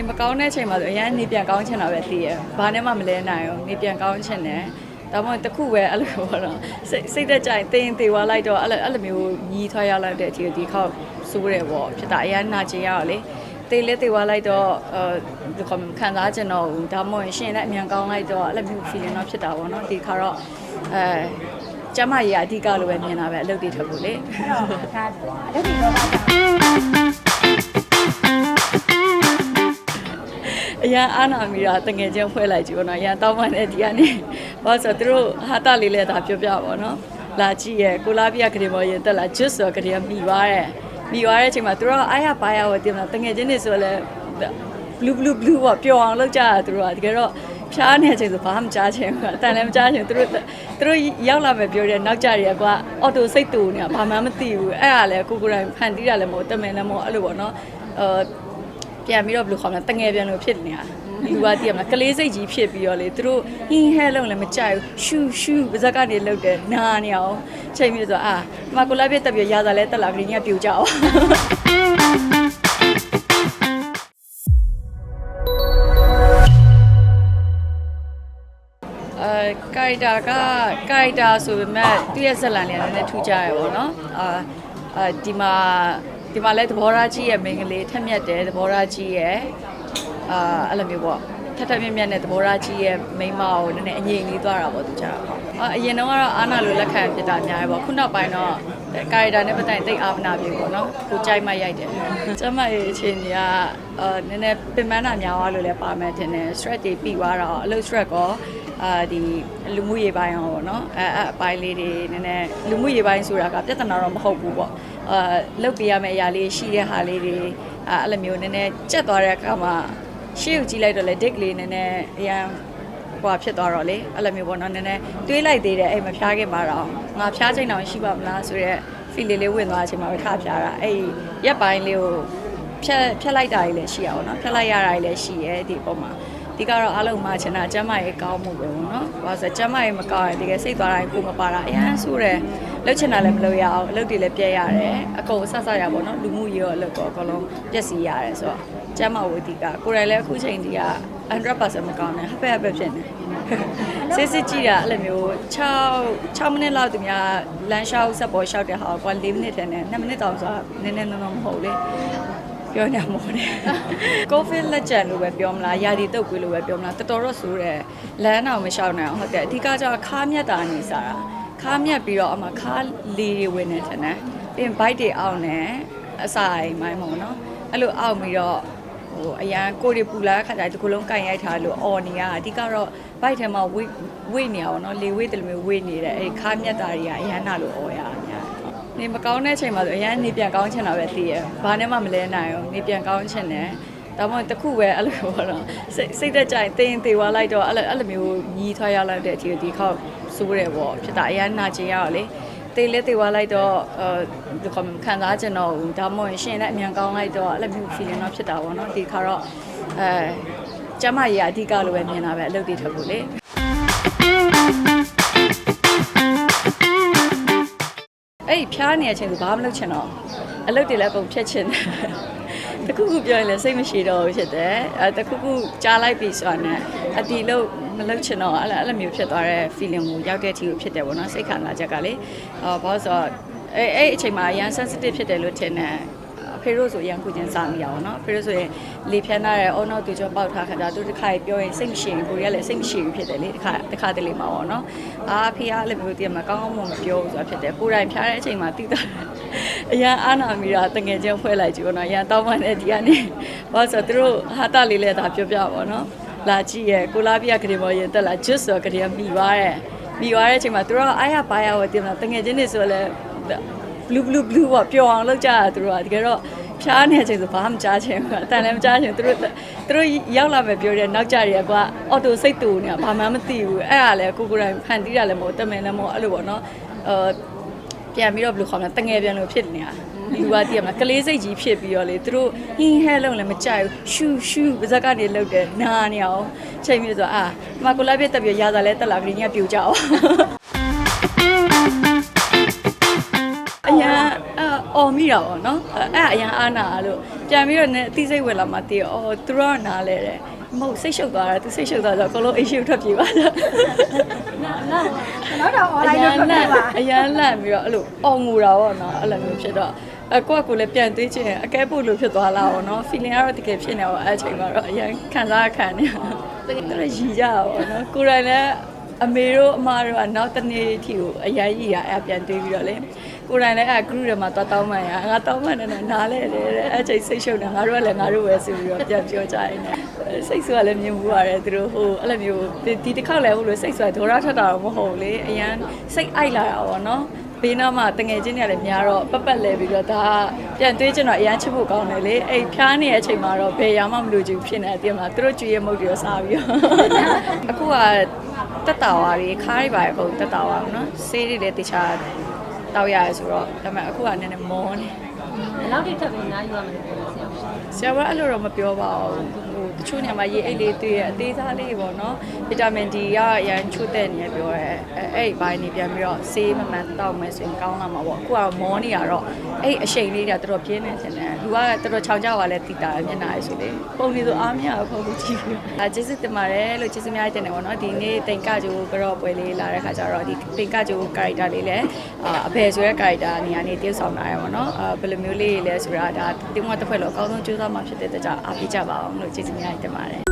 နေမကောင်းတဲ့အချိန်မှာဆိုအရင်နေပြန်ကောင်းချင်တာပဲသိရဘာနဲ့မှမလဲနိုင်ဘူးနေပြန်ကောင်းချင်တယ်ဒါမှမဟုတ်တစ်ခုပဲအဲ့လိုပေါ့နော်စိတ်စိတ်သက်ကြရင်တင်းသေးသွားလိုက်တော့အဲ့လိုအဲ့လိုမျိုးညီးထွားရလိုက်တဲ့အချိန်ဒီခေါက်စိုးတယ်ပေါ့ဖြစ်တာအရင်နာကျင်ရတော့လေတေးလေးတေးသွားလိုက်တော့အဲဒီကောင်ခံစားကျင်တော့ဘူးဒါမှမဟုတ်ရှင်လည်းအမြန်ကောင်းလိုက်တော့အဲ့လိုမျိုး feeling တော့ဖြစ်တာပေါ့နော်ဒီခါတော့အဲကျမကြီးအဓိကလိုပဲမြင်တာပဲအလုပ်တွေထပ်ဖို့လေအဲ့တော့ဒါအလုပ်တွေတော့ အရန်အားနာမိတာတငယ်ချင်းဖွဲ့လိုက်ကြည့်ပေါ့နော်အရန်တောင်းပန်တဲ့ဒီကနေဘာလို့ဆိုတော့သူတို့ဟာတာလေးလည်းဒါပြောပြပါတော့လာကြည့်ရဲ့ကိုလာပြကလေးမော်ရင်တက်လာဂျစ်ဆိုကလေးကမိသွားတယ်မိသွားတဲ့အချိန်မှာသူတို့ကအားရပါရဝတင်လာတငယ်ချင်းတွေဆိုလည်း blue blue blue ပေါ့ပျော်အောင်လုပ်ကြတာသူတို့ကတကယ်တော့ဖျားနေတဲ့အချိန်ဆိုဘာမှမကြားချင်ဘူးအတန်လည်းမကြားချင်ဘူးသူတို့သူတို့ရောက်လာမယ်ပြောတယ်နောက်ကြရကွာအော်တိုစိတ်တူနေတာဘာမှမသိဘူးအဲ့ဒါလည်းကိုကိုယ်တိုင်ဖန်တီးတာလည်းမဟုတ်တမင်လည်းမဟုတ်အဲ့လိုပေါ့နော်အာ ပြန်ပြီးတော့ဘယ်လိုခေါ်မလဲတငယ်ပြန်လို့ဖြစ်နေတာလူကတည်ရမလားကလေးစိတ်ကြီးဖြစ်ပြီးတော့လေသူတို့ဟင်းဟဲလုံးလည်းမကြိုက်ဘူးရှူရှူပါဇက်ကနေလှုပ်တယ်နာနေအောင်ချိန်ပြီးတော့အာဒီမှာကိုလာပြက်တက်ပြရတာလဲတက်လာကလေးကြီးကပြူကြအောင်အဲကိုက်တာကကိုက်တာဆိုပေမဲ့သူ့ရဲ့ဇက်လန်လေးကလည်းနည်းနည်းထူးကြရပေါ့နော်အာအာဒီမှာ ဒီမှာလဲသဘောထားကြီးရဲ့မိန်းကလေးထက်မြက်တယ်သဘောထားကြီးရဲ့အာအဲ့လိုမျိုးပေါ့ထက်ထက်မြက်မြက်နဲ့သဘောထားကြီးရဲ့မိန်းမကိုနည်းနည်းအငြိမ်လေးသွားတာပေါ့သူကြတော့အာအရင်တော့ကတော့အာနာလိုလက်ခံဖြစ်တာအများကြီးပေါ့ခုနောက်ပိုင်းတော့ကာရီတာနဲ့ပတ်သက်ရင်တိတ်အာမနာပြေပေါ့နော်ကိုကြိုက်မှရိုက်တယ်ကျမရဲ့အချိန်ကြီးကအာနည်းနည်းပင်ပန်းတာများသွားလို့လည်းပါမယ်ထင်တယ် stress တွေပြီးသွားတော့အလုပ် stress ကောအာဒီလူမှုရေးပိုင်းအောင်ပေါ့နော်အဲအဲအပိုင်းလေးတွေနည်းနည်းလူမှုရေးပိုင်းဆိုတာကပြဿနာတော့မဟုတ်ဘူးပေါ့ အာလုပ်ပြရမယ့်အရာလေးရှိတဲ့ဟာလေးတွေအဲအဲ့လိုမျိုးနည်းနည်းကြက်သွားတဲ့အခါမှာရှေ့ကိုကြည့်လိုက်တော့လေ dick လေးနည်းနည်းအရန်ဟိုဖြစ်သွားတော့လေအဲ့လိုမျိုးပေါ့နော်နည်းနည်းတွေးလိုက်သေးတယ်အဲ့မဖျားခင်မှာတော့ငါဖျားချိန်တောင်ရှိပါမလားဆိုတော့ feel လေးလေးဝင်သွားတဲ့အချိန်မှာပဲထဖျားတာအဲ့ရက်ပိုင်းလေးကိုဖြတ်ဖြတ်လိုက်တာကြီးလည်းရှိရအောင်နော်ဖြတ်လိုက်ရတာကြီးလည်းရှိရဲဒီပုံမှာ ဒီကတော့အားလုံးမှချင်တာကျမ်းမာရေးကောင်းမှုပဲပေါ့နော်။ဘာလို့ဆိုကျမ်းမာရေးမကောင်းရင်တကယ်စိတ်သွားတိုင်းကိုမပါတာအရန်ဆိုးတယ်။လှုပ်ချင်တာလည်းမလုပ်ရအောင်အလုပ်တွေလည်းပြည့်ရတယ်။အကုန်အဆက်ဆက်ရပေါ့နော်။လူမှုရေးရောအလုပ်ကောအကုန်လုံးပြည့်စည်ရတယ်ဆိုတော့ကျမ်းမာဝေဒီကကိုယ်တိုင်လည်းအခုချိန်ဒီက100%မကောင်းနဲ့ဟပ်ပဲဟပ်ပဲဖြစ်နေ။စစ်စစ်ကြည့်တာအဲ့လိုမျိုး6 6မိနစ်လောက်သူများလမ်းလျှောက်ဆက်ပေါ်လျှောက်တဲ့ဟာကွာ4မိနစ်ထဲနဲ့2မိနစ်တောင်ဆိုတာနည်းနည်းနော်နော်မဟုတ်လေ။ ပြောညာမို့တယ်ကိုဗစ်လက်ကျန်လို့ပဲပြောမလားယာဒီတုတ်ကွေးလို့ပဲပြောမလားတော်တော်တော့ဆိုးတယ်လမ်းတော့မလျှောက်နိုင်အောင်ဟုတ်တယ်အဓိကကျတော့ခါမြတ်တာနေစားတာခါမြတ်ပြီးတော့အမခါလီတွေဝင်နေတယ်နော်ပြီးရင်ဘိုက်တွေအောင်းနေအစာအိမ်မိုင်းမို့နော်အဲ့လိုအောက်ပြီးတော့ဟိုအရန်ကိုတွေပူလာတဲ့ခါကျဒီကုလုံးကန်ရိုက်ထားလို့အော်နေရအဓိကတော့ဘိုက်ထဲမှာဝိဝိနေရအောင်နော်လေဝိတယ်လို့မျိုးဝိနေတယ်အဲ့ခါမြတ်တာတွေကအရန်နာလို့အော်ရအများ နေမကောင်းတဲ့အချိန်မှာဆိုအရန်နေပြန်ကောင်းချင်တာပဲသိရဘာနဲ့မှမလဲနိုင်ဘူးနေပြန်ကောင်းချင်တယ်ဒါမှမဟုတ်တစ်ခုပဲအဲ့လိုပေါ့နော်စိတ်စိတ်သက်ကြရင်တင်းသေးသွားလိုက်တော့အဲ့လိုအဲ့လိုမျိုးညီးထွားရလိုက်တဲ့အချိန်ဒီခေါက်စိုးတယ်ပေါ့ဖြစ်တာအရန်နာကျင်ရတော့လေတေးလေးတေးသွားလိုက်တော့အဲဒီကောင်ခံစားကျင်တော့ဘူးဒါမှမဟုတ်ရှင်လည်းအမြန်ကောင်းလိုက်တော့အဲ့လိုမျိုး feeling တော့ဖြစ်တာပေါ့နော်ဒီခါတော့အဲကျမကြီးအဓိကလိုပဲမြင်တာပဲအလုပ်တွေထပ်ဖို့လေ အဲ့ဒီဖျားနေတဲ့အချိန်ကဘာမှမလုပ်ချင်တော့အလုပ်တွေလည်းပုံဖြတ်ချင်တယ်တခုခုပြောရင်လည်းစိတ်မရှိတော့ဘူးဖြစ်တယ်အဲတခုခုကြားလိုက်ပြီဆိုတာနဲ့အတီလို့မလုပ်ချင်တော့အဲ့လိုအဲ့လိုမျိုးဖြစ်သွားတဲ့ feeling ကိုရောက်တဲ့အထိကိုဖြစ်တယ်ပေါ့နော်စိတ်ခံစားချက်ကလေအော်ဘာလို့ဆိုတော့အဲအဲ့အချိန်မှာအရန် sensitive ဖြစ်တယ်လို့ထင်တယ် အဖေတို့ဆိုရန်ခုချင်းစားမိရအောင်နော်အဖေတို့ဆိုရင်လေဖြန်းထားတဲ့အော်နောက်သူကျော်ပေါက်ထားခါကျသူတစ်ခါပြောရင်စိတ်မရှိဘူးကိုရီးယားလည်းစိတ်မရှိဘူးဖြစ်တယ်လေတစ်ခါတစ်ခါတလေမှာပေါ့နော်အာဖေကလည်းမျိုးတည်းမှာကောင်းကောင်းမွန်မပြောဘူးဆိုတာဖြစ်တယ်ကိုယ်တိုင်ဖြားတဲ့အချိန်မှာတိတာအရန်အားနာမိတာတငယ်ချင်းဖွဲ့လိုက်ကြည့်ပေါ့နော်အရန်တောင်းပန်တဲ့ဒီကနေဘာလို့ဆိုတော့သူတို့ဟာတာလေးလည်းဒါပြောပြပါတော့လာကြည့်ရဲ့ကိုလာပြကလေးမော်ရင်တက်လာဂျစ်ဆိုကလေးကမိသွားတယ်မိသွားတဲ့အချိန်မှာသူတို့ကအားရပါရဝတင်လာတငယ်ချင်းတွေဆိုလည်း blue blue blue ပေါ့ပျော်အောင်လုပ်ကြတာသူတို့ကတကယ်တော့ဖျားနေတဲ့အချိန်ဆိုဘာမှမကြားချင်ဘူးအတန်လည်းမကြားချင်ဘူးသူတို့သူတို့ရောက်လာမယ်ပြောတယ်နောက်ကြရကွာအော်တိုစိတ်တူနေတာဘာမှမသိဘူးအဲ့ဒါလည်းကိုကိုယ်တိုင်ဖန်တီးတာလည်းမဟုတ်တမင်လည်းမဟုတ်အဲ့လိုပေါ့နော်အာပြန်ပြီးတော့ဘယ်လိုခေါ်မလဲတငယ်ပြန်လို့ဖြစ်နေတာလူကတည်ရမလားကလေးစိတ်ကြီးဖြစ်ပြီးတော့လေသူတို့ဟင်းဟဲလုံးလည်းမကြိုက်ဘူးရှူရှူပါဇက်ကနေလှုပ်တယ်နာနေအောင်ချိန်ပြီးတော့အာဒီမှာကိုလာပြက်တက်ပြရတာလဲတက်လာကလေးကြီးကပြူကြအောင် မိမိတာပေါ့နော်အဲ့အဲ့အရန်အားနာလို့ပြန်ပြီးတော့နည်းအသိစိတ်ဝင်လာမှတည်အော်သူတို့ကနားလဲတယ်မဟုတ်စိတ်ရှုပ်သွားတာသူစိတ်ရှုပ်သွားတော့အကုန်လုံးအိတ်ရှုပ်ထွက်ပြေးပါလားနောက်တော့ online လို့ပြောပြပါအရန်လန့်ပြီးတော့အဲ့လိုအော်ငူတာပေါ့နော်အဲ့လိုမျိုးဖြစ်တော့အကိုကကိုလည်းပြန်သေးချင်အကဲပို့လို့ဖြစ်သွားလာပေါ့နော် feeling ကတော့တကယ်ဖြစ်နေတော့အဲ့အချိန်မှာတော့အရန်ခံစားခံနေတကယ်တော့ရီကြတာပေါ့နော်ကိုယ်တိုင်လည်းအမေတို့အမတို့ကနောက်တစ်နေ့အထိကိုအရန်ရီရအဲ့ပြန်တွေးပြီးတော့လေ ကိုယ်တိုင်လည်းအဲ့ group ထဲမှာသွားတောင်းမှန်ရငါတောင်းမှန်နေတယ်နားလဲတယ်တဲ့အဲ့ချိန်စိတ်ရှုပ်နေငါတို့ကလည်းငါတို့ပဲဆိုပြီးတော့ပြန်ပြောကြရင်လည်းစိတ်ဆိုးကလည်းမြင်မှုရတယ်သူတို့ဟိုအဲ့လိုမျိုးဒီဒီတစ်ခါလည်းဟိုလိုစိတ်ဆိုးဒေါရထက်တာတော့မဟုတ်ဘူးလေအရန်စိတ်အိုက်လာတာပေါ့နော်ဘေးနားမှာတငယ်ချင်းတွေလည်းများတော့ပတ်ပတ်လဲပြီးတော့ဒါကပြန်တွေးချင်တော့အရန်ချစ်ဖို့ကောင်းတယ်လေအဲ့ဖျားနေတဲ့အချိန်မှာတော့ဘယ်ရမှမလို့ချင်ဖြစ်နေတယ်တင်မလားသူတို့ကြွေးရမုတ်တွေရောစားပြီးတော့အခုကတက်တာဝါတွေခါးတွေပါအကုန်တက်တာဝါဘူးနော်ဆေးတွေလည်းတခြား တောက်ရတယ်ဆိုတော့ဒါပေမဲ့အခုကနည်းနည်းမောနေဘယ်လောက်ထိထပ်ပြီးနားယူရမလဲပြော ဆရာဆရာကအဲ့လိုတော့မပြောပါဘူးဟိုတချို့နေရာမှာရေအိတ်လေးတွေ့ရအသေးစားလေးပေါ့နော်ဗီတာမင် D ကရန်ချို့တဲ့နေရပြောရဲအဲ့အဲ့ဘိုင်းနေပြန်ပြီးတော့ဆေးမမှန်တောက်မယ်ဆိုရင်ကောင်းလာမှာပေါ့အခုကတော့မောနေရတော့အဲ့အရှိန်လေးကတော်တော်ပြင်းနေတယ်လူကတော်တော်ချောင်ကြပါလဲတိတာမျက်နှာရဆိုလေပုံလေးဆိုအားမရဘူးပုံကြည့်ဘူးအဲကျေးဇူးတင်ပါတယ်လို့ကျေးဇူးများတင်တယ်ပေါ့နော်ဒီနေ့တင်ကကြိုးကတော့ပွဲလေးလာတဲ့ခါကျတော့ဒီတင်ကကြိုး character လေးလည်းအာအဘယ်ဆိုတဲ့ character နေရာနေတည်ဆောင်လာရပါတော့အာဘယ်လိုမျိုးလေးလဲဆိုတာဒါတင်မတစ်ဖွဲ့လို့အကောင်းဆုံးကြိုးစားမှဖြစ်တဲ့တကြအားပေးကြပါအောင်လို့ကျေးဇူးများတင်ပါတယ်